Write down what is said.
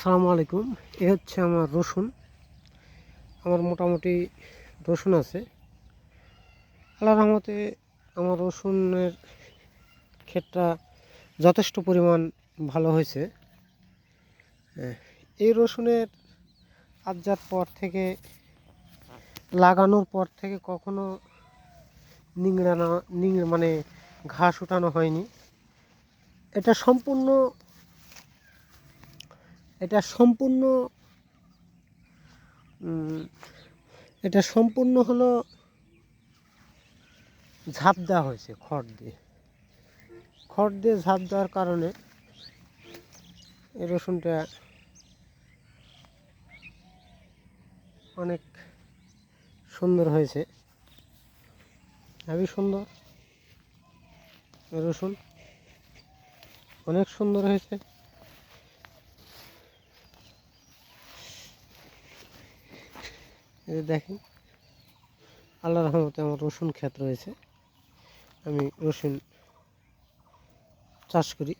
আসসালামু আলাইকুম। এ হচ্ছে আমার রসুন। আমার মোটামুটি রসুন আছে। আল্লাহ রহমতে আমার রসুনের ক্ষেতটা যথেষ্ট পরিমাণ ভালো হয়েছে। হ্যাঁ, এই রসুনের আজ্জার পর থেকে লাগানোর পর থেকে কখনো নিংড়ানো নিংড়ে মানে ঘাস উঠানো হয়নি। এটা সম্পূর্ণ এটা সম্পূর্ণ এটা সম্পূর্ণ হলো ঝাঁপ দেওয়া হয়েছে খড় দিয়ে। খড় দিয়ে ঝাঁপ দেওয়ার কারণে এই রসুনটা অনেক সুন্দর হয়েছে। হেবি সুন্দর রসুন। অনেক সুন্দর হয়েছে। এই দেখেন আল্লাহ রহমতে আমার রসুন ক্ষেত রয়েছে। আমি রসুন চাষ করি।